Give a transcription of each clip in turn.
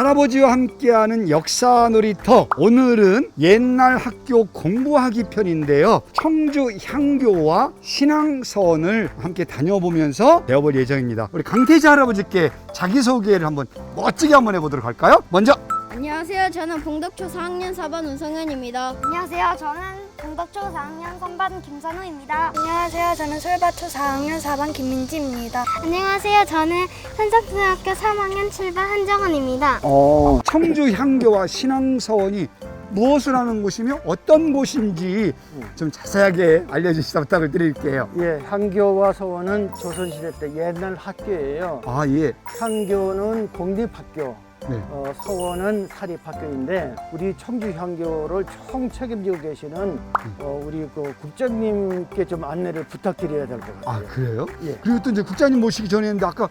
할아버지와 함께하는 역사 놀이터 오늘은 옛날 학교 공부하기 편인데요 청주 향교와 신앙서원을 함께 다녀보면서 배워볼 예정입니다 우리 강태지 할아버지께 자기소개를 한번 멋지게 한번 해보도록 할까요? 먼저 안녕하세요. 저는 봉덕초 4학년 4반 운성현입니다. 안녕하세요. 저는 동덕초 4학년 3반 김선우입니다. 안녕하세요. 저는 솔바초 4학년 4반 김민지입니다. 안녕하세요. 저는 현석중학교 3학년 7반 한정원입니다. 어, 청주 향교와 신앙서원이 무엇을 하는 곳이며 어떤 곳인지 좀 자세하게 알려주시다 부탁을 드릴게요 예, 향교와 서원은 조선시대 때 옛날 학교예요. 아 예. 향교는 공립학교, 네. 어, 서원은 사립학교인데 우리 청주 향교를 총 책임지고 계시는 어, 우리 그 국장님께 좀 안내를 부탁드려야 될것아 같아요. 그래요? 예. 그리고 또 이제 국장님 모시기 전에 했는데 아까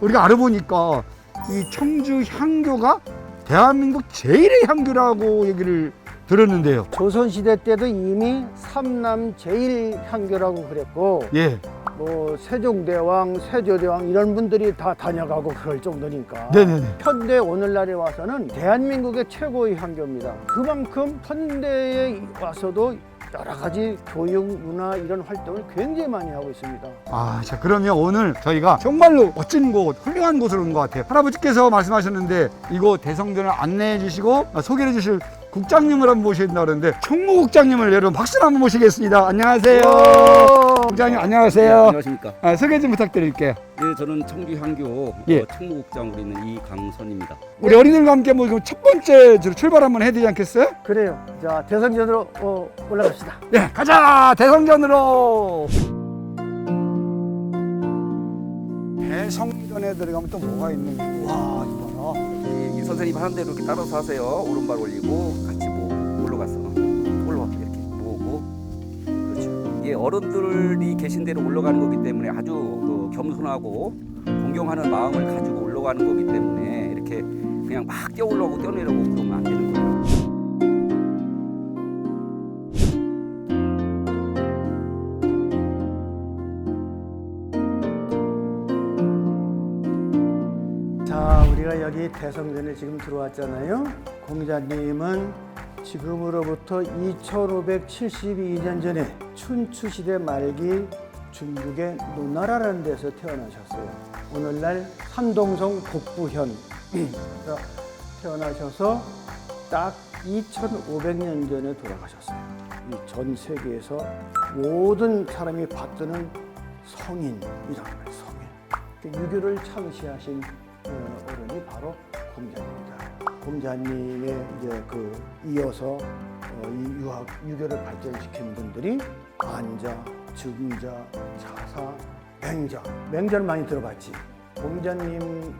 우리가 알아보니까 이 청주 향교가 대한민국 제일의 향교라고 얘기를 들었는데요. 조선시대 때도 이미 삼남 제일 향교라고 그랬고 예. 뭐 세종대왕, 세조대왕 이런 분들이 다 다녀가고 그럴 정도니까 네네네. 현대 오늘날에 와서는 대한민국의 최고의 향교입니다. 그만큼 현대에 와서도 여러 가지 교육, 문화 이런 활동을 굉장히 많이 하고 있습니다. 아, 자 그러면 오늘 저희가 정말로 멋진 곳, 훌륭한 곳으로 온 것 같아요. 할아버지께서 말씀하셨는데 이곳 대성전을 안내해 주시고 아, 소개해 주실 국장님을 한번 모신다 그러는데 총무국장님을 여러분 박수로 한번 모시겠습니다. 안녕하세요. 국장님 안녕하세요. 네, 안녕하십니까. 아, 소개 좀 부탁드릴게요. 네, 저는 청주 향교 예. 어, 총무국장으로 있는 이강선입니다. 우리 어린이들과 함께 뭐 첫 번째 저 출발 한번 해야 되지 않겠어요? 그래요. 자, 대성전으로 어, 올라갑시다. 네, 가자 대성전으로. 대성전에 들어가면 또 뭐가 있는 거야? 와, 이거 이, 이 선생님 하는 대로 이렇게 따라서 하세요. 오른발 올리고 같이 뭐 올라가서 올라가 이렇게 모으고 그렇죠. 예, 어른들이 계신 대로 올라가는 거기 때문에 아주 그 겸손하고 존경하는 마음을 가지고 올라가는 거기 때문에 이렇게 그냥 막 뛰어 올라오고 뛰어내려고 그러 대성전에 지금 들어왔잖아요. 공자님은 지금으로부터 2572년 전에 춘추시대 말기 중국의 노나라라는 데서 태어나셨어요. 오늘날 산동성 북부현에서 태어나셔서 딱 2500년 전에 돌아가셨어요. 이 전 세계에서 모든 사람이 받드는 성인이라는 거예요, 성인. 그 유교를 창시하신 어, 어른이 바로 공자입니다. 공자님의 이제 그 이어서 어, 이 유학 유교를 발전시킨 분들이 안자, 증자, 자사, 맹자. 맹자를 많이 들어봤지. 공자님이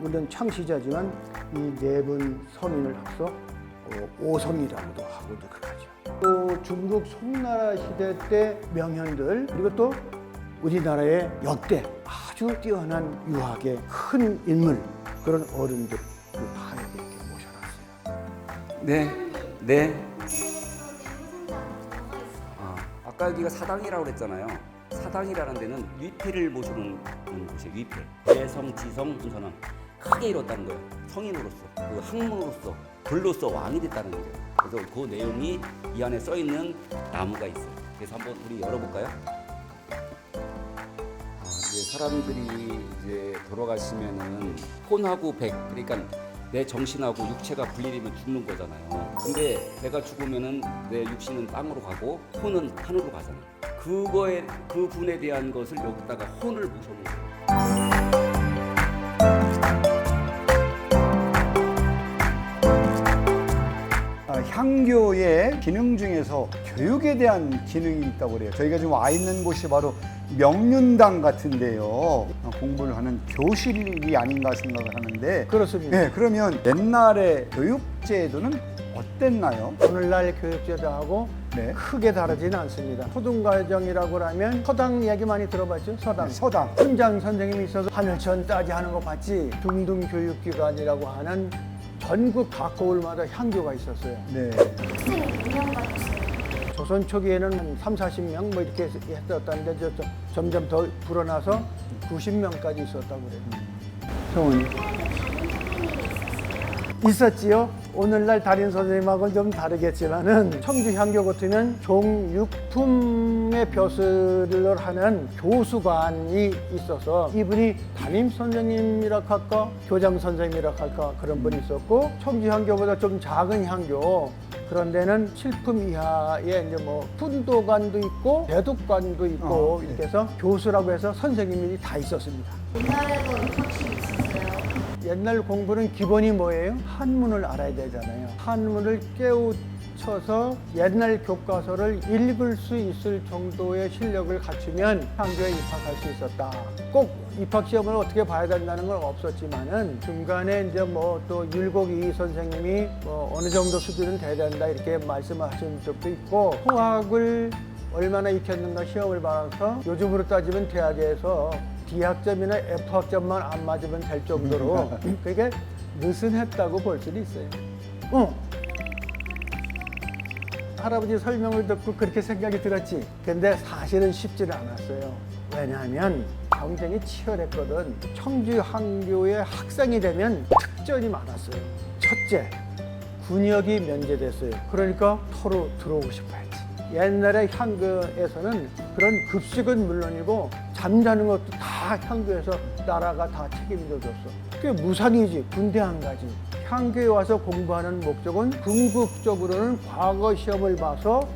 물론 창시자지만 이 네분 성인을 합쳐 어, 오성이라고도 하고 이제 그러죠. 또 중국 송나라 시대 때 명현들 그리고 또 우리나라의 역대 아주 뛰어난 유학의 큰 인물 그런 어른들 다 여기 이렇게 모셔놨어요. 네, 네. 아, 아까 여기가 사당이라고 그랬잖아요. 사당이라는 데는 위패를 모시는 곳이에요. 위패. 대성, 지성, 운선은 크게 이뤘다는 거예요. 성인으로서, 그 학문으로서, 글로서 왕이 됐다는 거죠. 그래서 그 내용이 이 안에 써 있는 나무가 있어요. 그래서 한번 우리 열어볼까요? 사람들이 이제 돌아가시면은 혼하고 백, 그러니까 내 정신하고 육체가 분리되면 죽는 거잖아요. 근데 내가 죽으면은 내 육신은 땅으로 가고 혼은 하늘로 가잖아. 그거에 그 분에 대한 것을 여기다가 혼을 모셔놓은 거예요. 아, 향교의 기능 중에서 교육에 대한 기능이 있다고 그래요. 저희가 지금 와 있는 곳이 바로 명륜당 같은데요. 어, 공부를 하는 교실이 아닌가 생각을 하는데. 그렇습니다. 네, 그러면 옛날의 교육 제도는 어땠나요? 오늘날 교육제도하고 네. 크게 다르지는 않습니다. 초등과정이라고 하면 서당 이야기 많이 들어봤죠? 서당. 서당. 훈장 선생님이 있어서 하늘천 따지 하는 거 봤지? 둥둥교육기관이라고 하는 전국 각 고을마다 향교가 있었어요. 네. 조선 초기에는 한 3, 40명 뭐 이렇게 했었다는데 저, 저, 점점 더 불어나서 90명까지 있었다고 그래요. 성훈이. 있었지요. 오늘날 담임 선생님하고는 좀 다르겠지만은 청주 향교 같으면 종육품의 벼슬을 하는 교수관이 있어서 이분이 담임 선생님이라 할까 교장 선생님이라 할까 그런 분이 있었고 청주 향교보다 좀 작은 향교 그런 데는 칠품 이하에 이제 뭐 fun도관도 있고 대독관도 있고 어, 네. 이렇게 해서 교수라고 해서 선생님이 다 있었습니다. 옛날 공부는 기본이 뭐예요? 한문을 알아야 되잖아요. 한문을 깨우쳐서 옛날 교과서를 읽을 수 있을 정도의 실력을 갖추면 향교에 입학할 수 있었다. 꼭 입학 시험을 어떻게 봐야 된다는 건 없었지만은 중간에 이제 뭐 또 율곡이 선생님이 뭐 어느 정도 수준은 돼야 된다 이렇게 말씀하신 적도 있고 통학을 얼마나 익혔는가 시험을 봐서 요즘으로 따지면 대학에서 D학점이나 F학점만 안 맞으면 될 정도로 그게 느슨했다고 볼 수도 있어요. 어. 할아버지 설명을 듣고 그렇게 생각이 들었지. 근데 사실은 쉽지는 않았어요. 왜냐하면 경쟁이 치열했거든. 청주 항교의 학생이 되면 특전이 많았어요. 첫째, 군역이 면제됐어요. 그러니까 터로 들어오고 싶어 했지. 옛날에 향교에서는 그런 급식은 물론이고 잠자는 것도 다 향교에서 나라가 다 책임져 줬어. 그게 무상이지. 군대 안 가지. 향교에 와서 공부하는 목적은 궁극적으로는 과거 시험을 봐서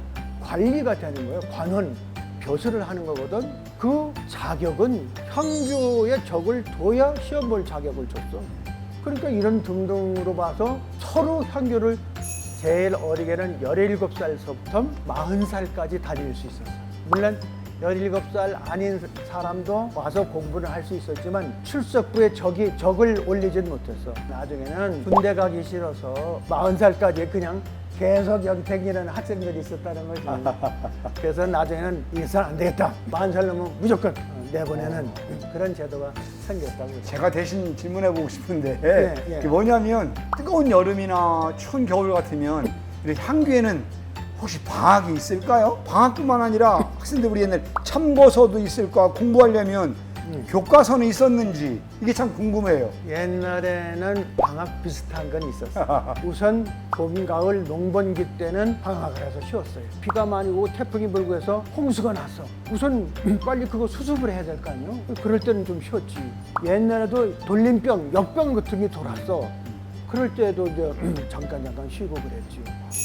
관리가 되는 거예요. 관원, 벼슬을 하는 거거든. 그 자격은 향교에 적을 둬야 시험 볼 자격을 줬어. 그러니까 이런 등등으로 봐서 서로 향교를 제일 어리게는 17살서부터 40살까지 다닐 수 있었어. 물론 17살 아닌 사람도 와서 공부를 할 수 있었지만 출석부에 적이, 적을 올리진 못했어. 나중에는 군대 가기 싫어서 40살까지 그냥 계속 연택이라는 학생들이 있었다는 거지. 그래서 나중에는 이선 안 되겠다. 40살 넘으면 무조건 내보내는 그런 제도가 생겼다고. 제가 대신 질문해 보고 싶은데 예, 예. 그게 뭐냐면 뜨거운 여름이나 추운 겨울 같으면 이렇게 향교에는 혹시 방학이 있을까요? 방학뿐만 아니라 학생들 우리 옛날 참고서도 있을 거야 공부하려면 음. 교과서는 있었는지 이게 참 궁금해요. 옛날에는 방학 비슷한 건 있었어요. 우선 봄, 가을 농번기 때는 방학을 해서 쉬었어요. 비가 많이 오고 태풍이 불고 해서 홍수가 났어. 우선 빨리 그거 수습을 해야 될 거 아니에요? 그럴 때는 좀 쉬었지. 옛날에도 돌림병, 역병 같은 게 돌았어. 그럴 때도 이제 잠깐 잠깐 쉬고 그랬지.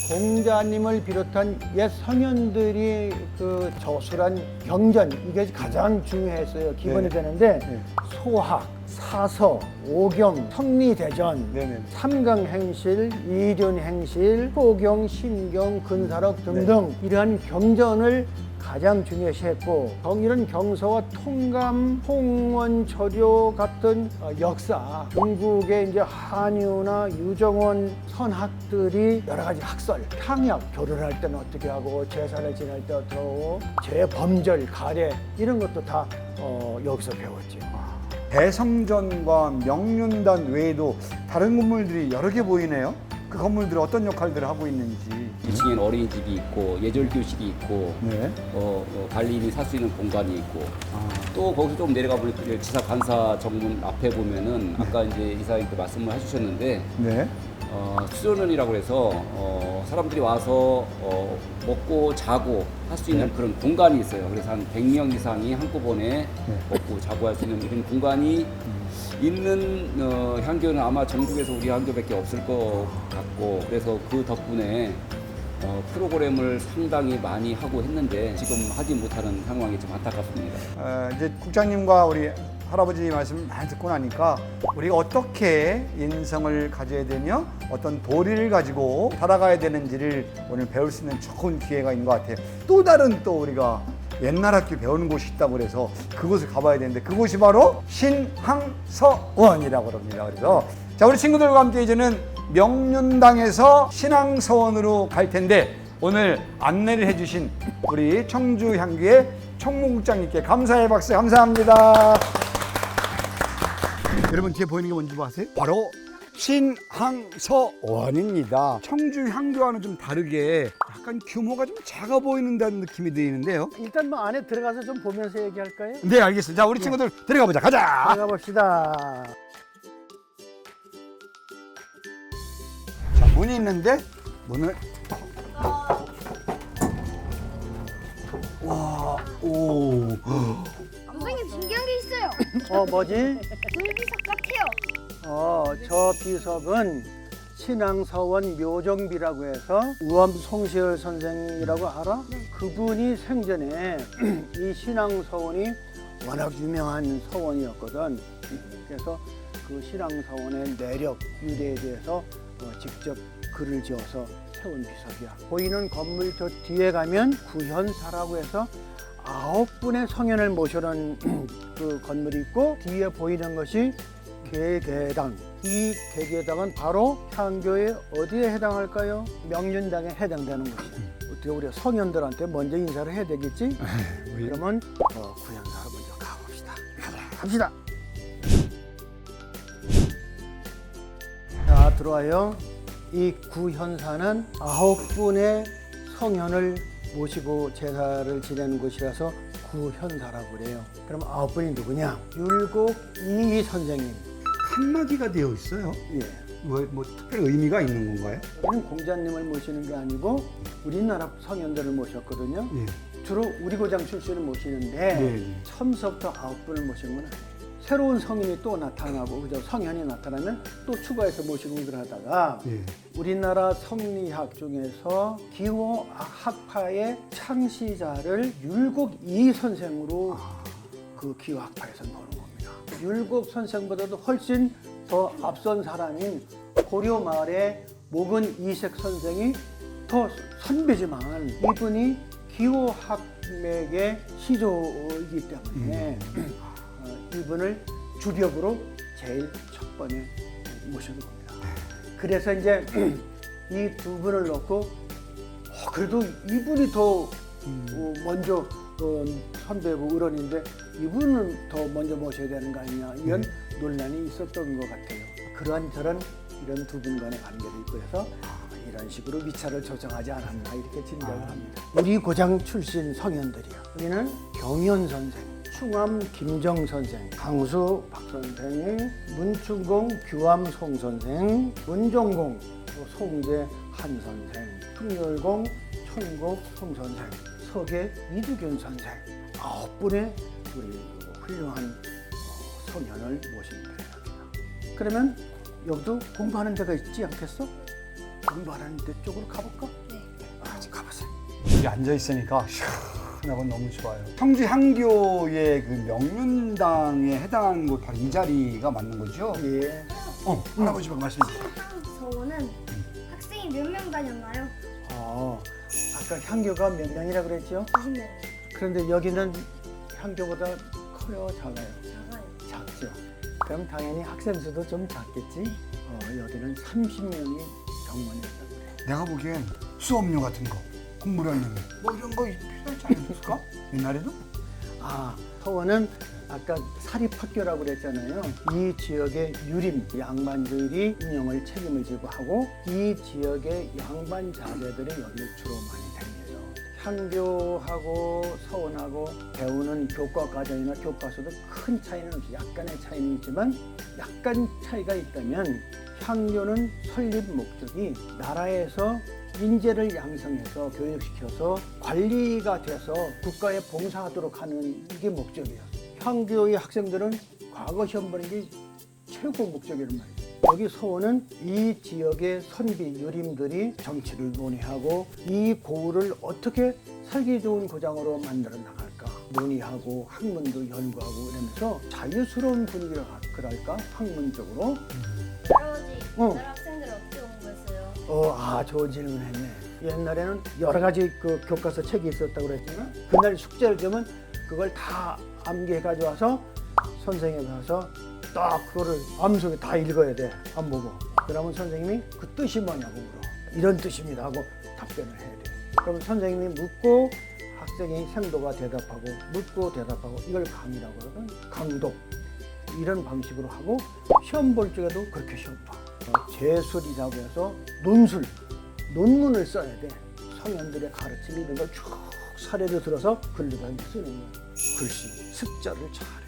공자님을 비롯한 옛 성현들이 그 저술한 경전 이게 가장 중요했어요. 기본이 네. 되는데 네. 소학, 사서, 오경, 성리대전, 네네. 삼강행실, 이륜행실, 포경, 신경, 근사록 등등 이러한 경전을 가장 중요시했고 경- 이런 경서와 통감, 홍원, 철효 같은 어, 역사 중국의 이제 한유나 유정원 선학들이 여러 가지 학설, 향약, 결혼할 때는 어떻게 하고 제사를 지낼 때 어떻게 하고 제범절, 가례 이런 것도 다 어, 여기서 배웠죠. 대성전과 명륜단 외에도 다른 건물들이 여러 개 보이네요. 그 건물들이 어떤 역할들을 하고 있는지. 2층에는 어린이집이 있고 예절 교실이 있고 네. 어, 어, 관리인이 살 수 있는 공간이 있고 아, 또 거기서 좀 내려가 보니까 지사 관사 정문 앞에 보면은 아까 이제 이사님 때 말씀을 해주셨는데 네. 어, 수련원이라고 해서 어, 사람들이 와서 어, 먹고 자고 할 수 있는 그런 공간이 있어요. 그래서 한 100명 이상이 한꺼번에 먹고 자고 할 수 있는 이런 공간이 있는 어, 향교는 아마 전국에서 우리 향교밖에 없을 것 같고 그래서 그 덕분에 어, 프로그램을 상당히 많이 하고 했는데 지금 하지 못하는 상황이 좀 안타깝습니다. 어, 이제 국장님과 우리 할아버지 말씀 많이 듣고 나니까 우리가 어떻게 인성을 가져야 되며 어떤 도리를 가지고 살아가야 되는지를 오늘 배울 수 있는 좋은 기회가 있는 것 같아요. 또 다른 또 우리가 옛날 학교 배우는 곳이 있다고 그래서 그곳을 가봐야 되는데 그곳이 바로 신항서원이라고 합니다. 그래서 자 우리 친구들과 함께 이제는 명륜당에서 신항서원으로 갈 텐데 오늘 안내를 해주신 우리 청주향교의 총무국장님께 감사의 박수 감사합니다. 여러분 뒤에 보이는 게 뭔지 아세요? 바로 신항서원입니다. 청주 향교와는 좀 다르게 약간 규모가 좀 작아 보이는다는 느낌이 드는데요. 일단 뭐 안에 들어가서 좀 보면서 얘기할까요? 네, 알겠습니다. 자, 우리 친구들 들어가 보자. 가자. 들어가 봅시다. 문이 있는데 문을 와, 오. 선생님 신기한 게 있어요. 어 뭐지? 어, 저 비석은 신앙사원 묘정비라고 해서 우암 송시열 선생이라고 알아? 그분이 생전에 이 신앙사원이 워낙 유명한 서원이었거든. 그래서 그 신앙사원의 내력, 유래에 대해서 어, 직접 글을 지어서 세운 비석이야. 보이는 건물 저 뒤에 가면 구현사라고 해서 아홉 분의 성현을 모셔놓은 그 건물이 있고 뒤에 보이는 것이 개계당. 이 개계당은 바로 향교의 어디에 해당할까요? 명륜당에 해당되는 것이죠. 어떻게 우리가 성현들한테 먼저 인사를 해야 되겠지? 우리 그러면 어, 구현사를 먼저 가봅시다. 갑시다. 자 들어와요. 이 구현사는 아홉 분의 성현을 모시고 제사를 지내는 곳이라서 구현사라고 그래요. 그럼 아홉 분이 누구냐? 율곡 이희 선생님. 칸막이가 되어 있어요. 예. 뭐, 뭐 특별 의미가 있는 건가요? 우리는 공자님을 모시는 게 아니고 우리나라 성현들을 모셨거든요. 예. 주로 우리 고장 출신을 모시는데 네. 처음부터 아홉 분을 모시는 건 아니에요. 새로운 성인이 또 나타나고 그죠? 성현이 나타나면 또 추가해서 모시고 그러다가 예. 우리나라 성리학 중에서 기호 학파의 창시자를 율곡 이 선생으로 그 기호 학파에서 보는 겁니다. 율곡 선생보다도 훨씬 더 앞선 사람인 고려 마을의 목은 이색 선생이 더 선배지만 이분이 기호 학맥의 시조이기 때문에 어, 이분을 주벽으로 제일 첫 번에 모시는 겁니다. 그래서 이제 이 두 분을 놓고 어, 그래도 이분이 더 어, 먼저 어, 선배고 어른인데 이분은 더 먼저 모셔야 되는 거 아니냐 이런 논란이 있었던 것 같아요. 그러한 저런 이런 두 분 간의 관계도 있고 해서 아, 이런 식으로 위차를 조정하지 않았나 이렇게 짐작을 합니다. 우리 고장 출신 성현들이요. 우리는 경연 선생, 충암 김정 선생, 강수 박 선생, 문충공 규암 송 선생, 문종공 또 송제 한 선생, 충렬공 천곡 송 선생, 서계 이두균 선생 아홉 분의 우리 훌륭한 어, 소년을 모신 배입니다. 그러면 여기도 공부하는 데가 있지 않겠어? 공부하는 데 쪽으로 가볼까? 네. 아, 가보세요. 여기 앉아 있으니까 시원하고 너무 좋아요. 청주 향교의 그 명륜당에 해당하는 곳 바로 이 자리가 맞는 거죠? 예. 어, 할아버지가 말씀해 주세요. 서원은 학생이 몇 명 다녔나요? 아, 아까 향교가 몇 명이라 그랬죠? 20명. 그런데 여기는 향교보다 커요, 작아요? 작아요. 작죠. 그럼 당연히 학생 수도 좀 작겠지? 어, 여기는 30명이 정원이었다고 그래요. 내가 보기엔 수업료 같은 거, 공부하는 거, 뭐 이런 거 필요하지 않았을까? 옛날에도? 아, 서원은 아까 사립학교라고 그랬잖아요. 이 지역의 유림 양반들이 운영을 책임을 지고 하고 이 지역의 양반 자제들이 여기를 주로 많이 향교하고 서원하고 배우는 교과 과정이나 교과서도 큰 차이는 없이 약간의 차이는 있지만 약간 차이가 있다면 향교는 설립 목적이 나라에서 인재를 양성해서 교육시켜서 관리가 돼서 국가에 봉사하도록 하는 이게 목적이에요. 향교의 학생들은 과거 시험 보는 게 최고 목적이란 말이에요. 여기 서원은 이 지역의 선비 유림들이 정치를 논의하고 이 고을을 어떻게 살기 좋은 고장으로 만들어 나갈까 논의하고 학문도 연구하고 이러면서 자유스러운 분위기라 그럴까 학문적으로 할아버지, 어. 학생들 어떻게 공부했어요? 어, 아, 좋은 질문 했네. 옛날에는 여러 가지 그 교과서 책이 있었다고 그랬잖아. 그날 숙제를 주면 그걸 다 암기해 가져와서 선생님이 가서 딱 그거를 암속에 다 읽어야 돼. 안 보고. 그러면 선생님이 그 뜻이 뭐냐고 물어. 이런 뜻입니다 하고 답변을 해야 돼. 그러면 선생님이 묻고 학생이 생도가 대답하고 묻고 대답하고 이걸 강의라고 하거든. 강독. 이런 방식으로 하고 시험 볼 적에도 그렇게 시험 봐. 어, 제술이라고 해서 논술, 논문을 써야 돼. 성현들의 가르침 이런 걸 쭉 사례를 들어서 글로다 쓰는 거야. 글씨, 습자를 잘해.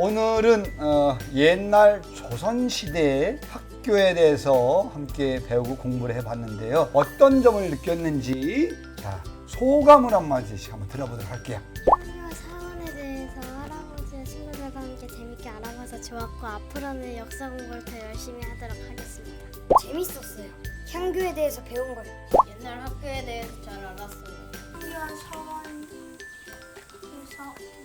오늘은 어, 옛날 조선 시대의 학 학교에 대해서 함께 배우고 공부를 해봤는데요. 어떤 점을 느꼈는지 자 소감을 한마디씩 한번 들어보도록 할게요. 학교 사원에 대해서 할아버지와 친구들과 함께 재밌게 알아봐서 좋았고 앞으로는 역사 공부를 더 열심히 하도록 하겠습니다. 재밌었어요. 향교에 대해서 배운 거요. 옛날 학교에 대해서 잘 알았어요. 학교와 사원에서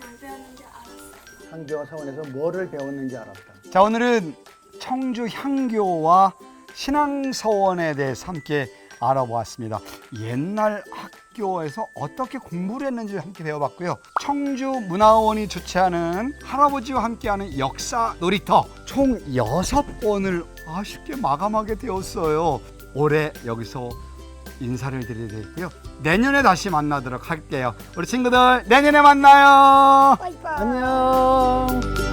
뭘 배웠는지 알았어요. 향교와 사원에서 뭐를 배웠는지 알았다. 자 오늘은 청주 향교와 신앙서원에 대해서 함께 알아보았습니다. 옛날 학교에서 어떻게 공부를 했는지 함께 배워봤고요. 청주 문화원이 주최하는 할아버지와 함께하는 역사 놀이터 총 여섯 번을 아쉽게 마감하게 되었어요. 올해 여기서 인사를 드려야 되고요. 내년에 다시 만나도록 할게요. 우리 친구들 내년에 만나요. 안녕.